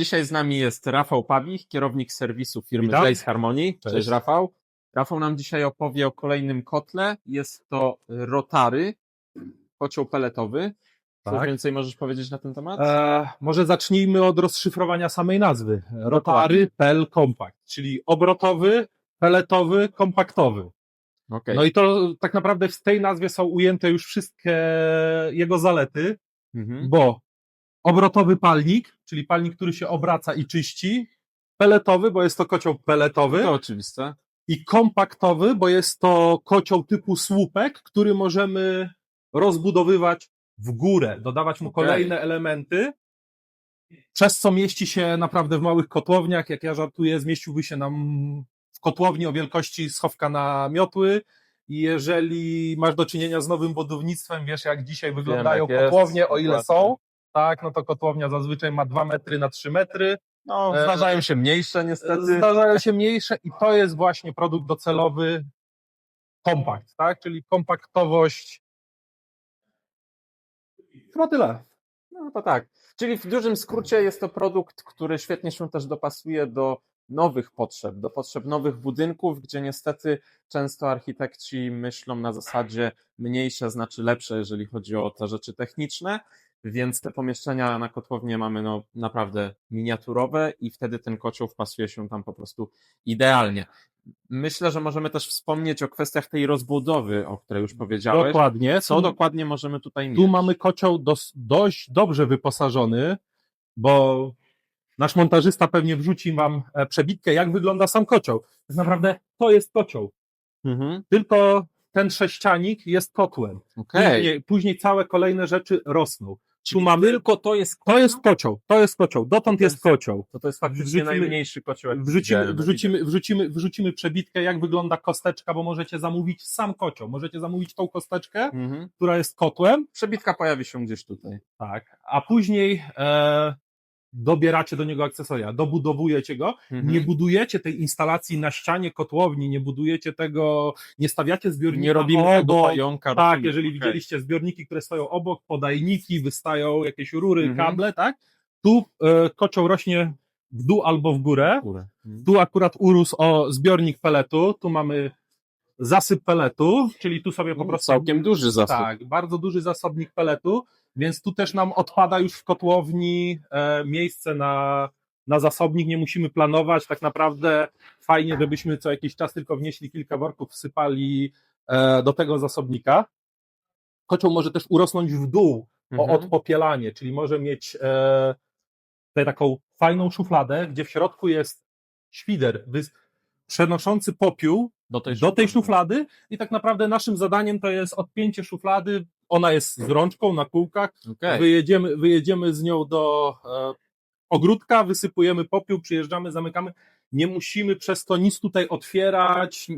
Dzisiaj z nami jest Rafał Pawich, kierownik serwisu firmy Witam. Blaze Harmony. Cześć. Cześć. Rafał. Rafał nam dzisiaj opowie o kolejnym kotle. Jest to Rotary, kocioł peletowy. Coś Tak. więcej możesz powiedzieć na ten temat? E, może zacznijmy od rozszyfrowania samej nazwy. Rotary Pel Compact, czyli obrotowy, peletowy, kompaktowy. Okej. No i to tak naprawdę w tej nazwie są ujęte już wszystkie jego zalety, Mhm. bo obrotowy palnik, czyli palnik, który się obraca i czyści, peletowy, bo jest to kocioł peletowy To oczywiste. i kompaktowy, bo jest to kocioł typu słupek, który możemy rozbudowywać w górę, dodawać mu Okej. kolejne elementy, przez co mieści się naprawdę w małych kotłowniach. Jak ja żartuję, zmieściłby się nam w kotłowni o wielkości schowka na miotły. I jeżeli masz do czynienia z nowym budownictwem, wiesz jak dzisiaj wyglądają jak jest, kotłownie, o ile dokładnie. są, tak, no to kotłownia zazwyczaj ma 2 metry na 3 metry. No, E, zdarzają się mniejsze niestety. Zdarzają się mniejsze i to jest właśnie produkt docelowy kompakt, tak? Czyli kompaktowość. Chyba tyle. No to tak. Czyli w dużym skrócie jest to produkt, który świetnie się też dopasuje do nowych potrzeb, do potrzeb nowych budynków, gdzie niestety często architekci myślą na zasadzie mniejsze znaczy lepsze, jeżeli chodzi o te rzeczy techniczne, więc te pomieszczenia na kotłownię mamy no naprawdę miniaturowe i wtedy ten kocioł wpasuje się tam po prostu idealnie. Myślę, że możemy też wspomnieć o kwestiach tej rozbudowy, o której już powiedziałeś. Dokładnie. Co dokładnie możemy tutaj mieć? Tu mamy kocioł dos, dość dobrze wyposażony, bo nasz montażysta pewnie wrzuci wam e, przebitkę, jak wygląda sam kocioł. Tak naprawdę to jest kocioł. Mhm. Tylko ten sześcianik jest kotłem. Okej. Później, później całe kolejne rzeczy rosną. Czyli Tu mamy. tylko to jest To jest kocioł, to jest kocioł, dotąd To jest jest- kocioł. To to jest faktycznie Wrzucimy- najmniejszy kocioł. jaki Wrzucimy, widziałem. wrzucimy, wrzucimy, wrzucimy przebitkę, jak wygląda kosteczka, bo możecie zamówić sam kocioł. Możecie zamówić tą kosteczkę, Mhm. która jest kotłem, Przebitka pojawi się gdzieś tutaj. tak, a później e, dobieracie do niego akcesoria, dobudowujecie go. Mhm. Nie budujecie tej instalacji na ścianie kotłowni, nie budujecie tego, nie stawiacie zbiornika Nie robimy tego obok. pająka. Tak, jeżeli okej. widzieliście zbiorniki, które stoją obok, podajniki, wystają jakieś rury, Mhm. kable, tak? Tu e, kocioł rośnie w dół albo w górę. Górę. Mhm. Tu akurat urósł o zbiornik peletu, tu mamy zasyp peletu, czyli tu sobie po No, prostu Całkiem duży zasób. tak, bardzo duży zasobnik peletu, więc tu też nam odpada już w kotłowni e, miejsce na, na zasobnik, nie musimy planować, tak naprawdę fajnie, żebyśmy co jakiś czas tylko wnieśli kilka worków, wsypali e, do tego zasobnika. Kocioł może też urosnąć w dół o Mhm. odpopielanie, czyli może mieć e, tutaj taką fajną szufladę, gdzie w środku jest świder przenoszący popiół Do tej, do tej szuflady i tak naprawdę naszym zadaniem to jest odpięcie szuflady, ona jest z rączką na kółkach, Okej. wyjedziemy, wyjedziemy z nią do e, ogródka, wysypujemy popiół, przyjeżdżamy, zamykamy, nie musimy przez to nic tutaj otwierać,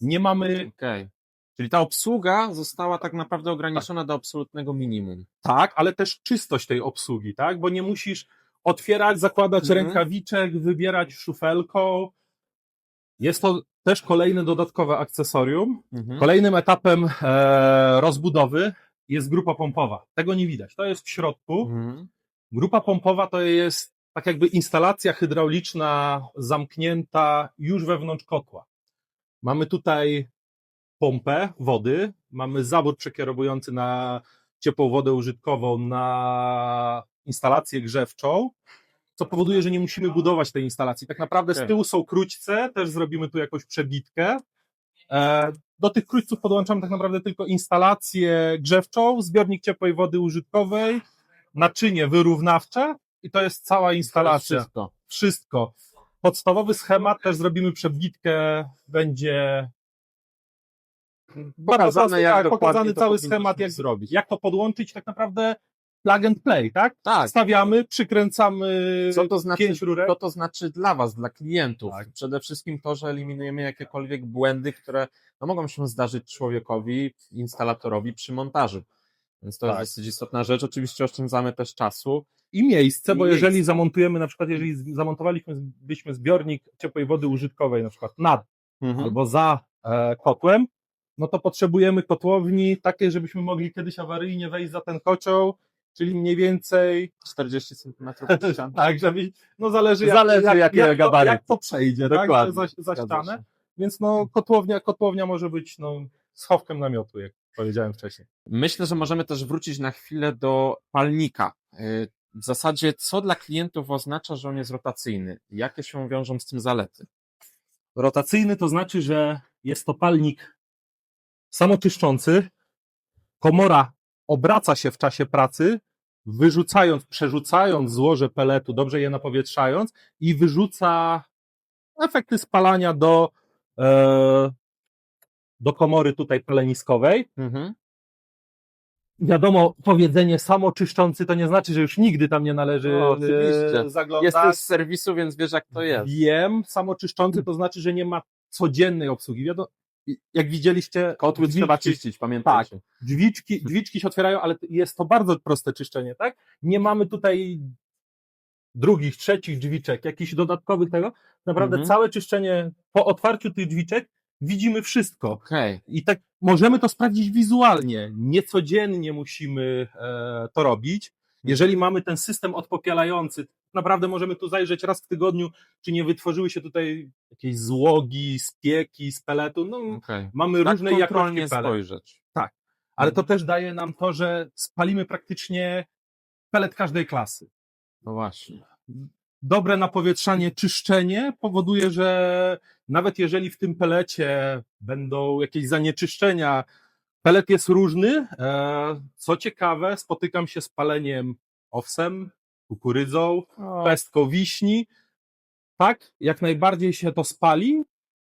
nie mamy, Okej. Czyli ta obsługa została tak naprawdę ograniczona do absolutnego minimum. tak, ale też czystość tej obsługi, tak, bo nie musisz otwierać, zakładać Mhm. rękawiczek, wybierać szufelką, jest to też kolejne dodatkowe akcesorium, Mhm. Kolejnym etapem e, rozbudowy jest grupa pompowa. Tego nie widać. To jest w środku. Mhm. Grupa pompowa to jest tak jakby instalacja hydrauliczna zamknięta już wewnątrz kotła. Mamy tutaj pompę wody, mamy zabór przekierowujący na ciepłą wodę użytkową, na instalację grzewczą, co powoduje, że nie musimy budować tej instalacji. Tak naprawdę z tyłu są króćce, też zrobimy tu jakąś przebitkę. E, Do tych krójców podłączamy tak naprawdę tylko instalację grzewczą, zbiornik ciepłej wody użytkowej, naczynie wyrównawcze i to jest cała instalacja. Wszystko. Wszystko. Podstawowy schemat też zrobimy przebitkę, będzie jak tak, dokładnie pokazany to cały powinniśmy schemat, jak, zrobić. jak to podłączyć, tak naprawdę plug and play, tak? Tak. Stawiamy, przykręcamy Co to znaczy, pięć rurek. co to znaczy dla Was, dla klientów? Tak. Przede wszystkim to, że eliminujemy jakiekolwiek błędy, które no, mogą się zdarzyć człowiekowi, instalatorowi przy montażu. Więc to Tak. jest dosyć istotna rzecz. Oczywiście oszczędzamy też czasu. i miejsce, I bo miejsce. jeżeli zamontujemy, na przykład jeżeli z- zamontowaliśmy zbiornik ciepłej wody użytkowej, na przykład nad Mhm. albo za e, kotłem, no to potrzebujemy kotłowni takiej, żebyśmy mogli kiedyś awaryjnie wejść za ten kocioł czyli mniej więcej 40 cm ścian. tak, żeby, no zależy jak, Zależy, jak, jakie jak, to, gabaryty. jak to przejdzie, tak, Dokładnie. za, za Zgadza ścianę, się. więc no kotłownia, kotłownia może być no, schowkiem namiotu, jak powiedziałem wcześniej. Myślę, że możemy też wrócić na chwilę do palnika. Y, W zasadzie, co dla klientów oznacza, że on jest rotacyjny? Jakie się wiążą z tym zalety? Rotacyjny to znaczy, że jest to palnik samoczyszczący. Komora obraca się w czasie pracy, wyrzucając, przerzucając złoże peletu, dobrze je napowietrzając i wyrzuca efekty spalania do, e, do komory tutaj paleniskowej. Mhm. Wiadomo, powiedzenie samoczyszczący to nie znaczy, że już nigdy tam nie należy No, oczywiście. e, zaglądać. Jesteś z serwisu, więc wiesz, jak to jest. Wiem, samoczyszczący to znaczy, że nie ma codziennej obsługi. Wiadomo, jak widzieliście, Kotły drzwiczki- trzeba czyścić, pamiętajcie. Drzwiczki, drzwiczki się otwierają, ale jest to bardzo proste czyszczenie, tak? Nie mamy tutaj drugich, trzecich drzwiczek, jakichś dodatkowych tego. Naprawdę Mhm. całe czyszczenie po otwarciu tych drzwiczek widzimy wszystko. Okej. I tak możemy to sprawdzić wizualnie. Niecodziennie musimy e, to robić. Jeżeli mamy ten system odpopielający, naprawdę możemy tu zajrzeć raz w tygodniu, czy nie wytworzyły się tutaj jakieś złogi, spieki z peletu. No, Okej. mamy Tak kontrolnie jakości spojrzeć. Ale to też daje nam to, że spalimy praktycznie pelet każdej klasy. No właśnie. Dobre napowietrzanie, czyszczenie powoduje, że nawet jeżeli w tym pelecie będą jakieś zanieczyszczenia, pelet jest różny. E, Co ciekawe, spotykam się z paleniem owsem, kukurydzą, pestką wiśni. Tak, jak najbardziej się to spali,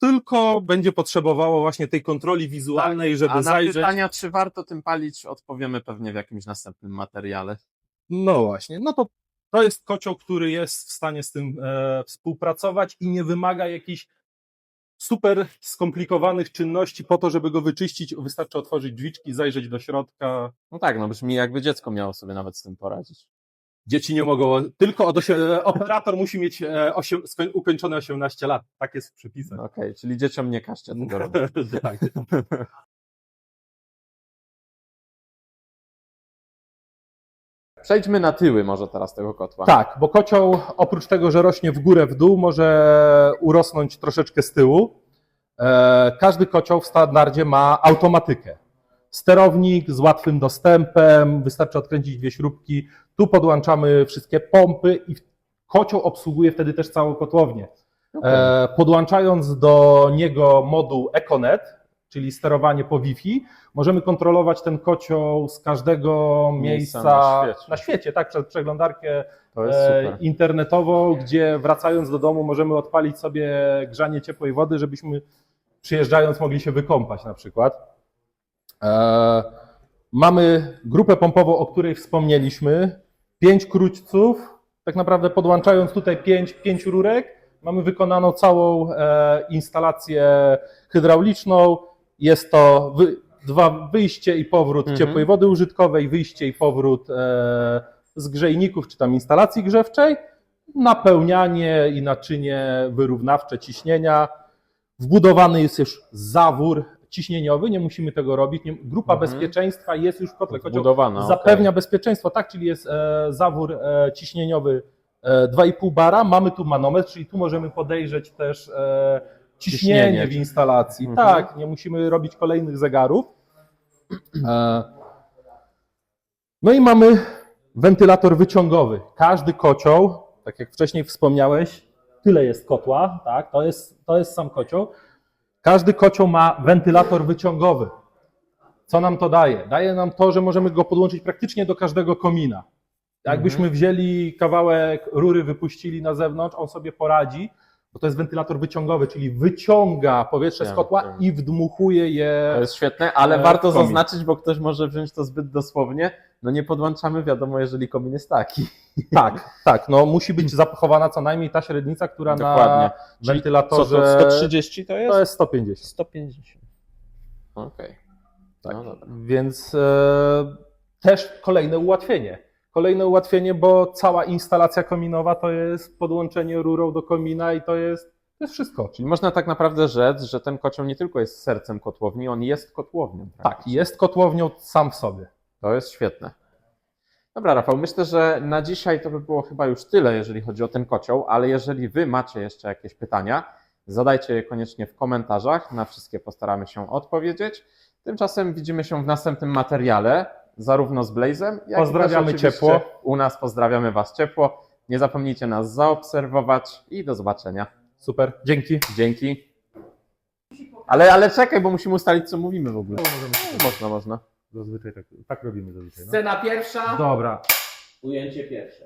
tylko będzie potrzebowało właśnie tej kontroli wizualnej, żeby A na zajrzeć. pytania, czy warto tym palić, odpowiemy pewnie w jakimś następnym materiale. No właśnie, no to to jest kocioł, który jest w stanie z tym e, współpracować i nie wymaga jakichś super skomplikowanych czynności po to, żeby go wyczyścić. Wystarczy otworzyć drzwiczki, zajrzeć do środka. No tak, no brzmi jakby dziecko miało sobie nawet z tym poradzić. Dzieci nie mogą, tylko od operator musi mieć e, osiem, ukończone 18 lat. Tak jest w przepisach. Okej, czyli dzieciom nie każcie tego robić. tak. Przejdźmy na tyły może teraz tego kotła. Tak, bo kocioł oprócz tego, że rośnie w górę, w dół, może urosnąć troszeczkę z tyłu. E, Każdy kocioł w standardzie ma automatykę. Sterownik z łatwym dostępem, wystarczy odkręcić dwie śrubki. Tu podłączamy wszystkie pompy i kocioł obsługuje wtedy też całą kotłownię. E, Podłączając do niego moduł EcoNet, czyli sterowanie po Wi-Fi, możemy kontrolować ten kocioł z każdego Miejsca na świecie. na świecie, tak, przez przeglądarkę e, internetową, gdzie wracając do domu możemy odpalić sobie grzanie ciepłej wody, żebyśmy przyjeżdżając mogli się wykąpać na przykład. E, mamy grupę pompową, o której wspomnieliśmy. Pięć króćców, tak naprawdę podłączając tutaj pięć, pięć rurek, mamy wykonaną całą e, instalację hydrauliczną. Jest to wy, dwa wyjście i powrót Mhm. ciepłej wody użytkowej, wyjście i powrót e, z grzejników czy tam instalacji grzewczej, napełnianie i naczynie wyrównawcze ciśnienia. Wbudowany jest już zawór ciśnieniowy, nie musimy tego robić. Nie, grupa Mhm. bezpieczeństwa jest już w kotle kocioł Wbudowana. zapewnia bezpieczeństwo, tak, czyli jest e, zawór e, ciśnieniowy e, 2,5 bara, mamy tu manometr, czyli tu możemy podejrzeć też e, ciśnienie, Ciśnienie. w instalacji. Mhm. Tak, nie musimy robić kolejnych zegarów. E, no i mamy wentylator wyciągowy. Każdy kocioł, tak jak wcześniej wspomniałeś, tyle jest kotła, tak, to jest, to jest sam kocioł. Każdy kocioł ma wentylator wyciągowy. Co nam to daje? Daje nam to, że możemy go podłączyć praktycznie do każdego komina. Jakbyśmy wzięli kawałek rury, wypuścili na zewnątrz, on sobie poradzi, bo to jest wentylator wyciągowy, czyli wyciąga powietrze z kotła wiem. i wdmuchuje je. To jest świetne, ale E, warto komin. zaznaczyć, bo ktoś może wziąć to zbyt dosłownie. No nie podłączamy, wiadomo, jeżeli komin jest taki. Tak, tak, no musi być zachowana co najmniej ta średnica, która Dokładnie. na Czyli Co wentylatorze to, 130 to jest? to jest 150. 150. Okej. Tak. No dobra. Więc e, też kolejne ułatwienie. Kolejne ułatwienie, bo cała instalacja kominowa to jest podłączenie rurą do komina i to jest, to jest wszystko. Czyli można tak naprawdę rzec, że ten kocioł nie tylko jest sercem kotłowni, on jest kotłownią. Tak, jest kotłownią sam w sobie. To jest świetne. Dobra, Rafał, myślę, że na dzisiaj to by było chyba już tyle, jeżeli chodzi o ten kocioł, ale jeżeli Wy macie jeszcze jakieś pytania, zadajcie je koniecznie w komentarzach. Na wszystkie postaramy się odpowiedzieć. Tymczasem widzimy się w następnym materiale, zarówno z Blazem, jak Pozdrawiamy i też ciepło. U nas pozdrawiamy Was ciepło. Nie zapomnijcie nas zaobserwować i do zobaczenia. Super, dzięki. Dzięki. Ale, ale czekaj, bo musimy ustalić, co mówimy w ogóle. Można, można. Zazwyczaj tak, tak robimy zazwyczaj. Scena pierwsza. Dobra. Ujęcie pierwsze.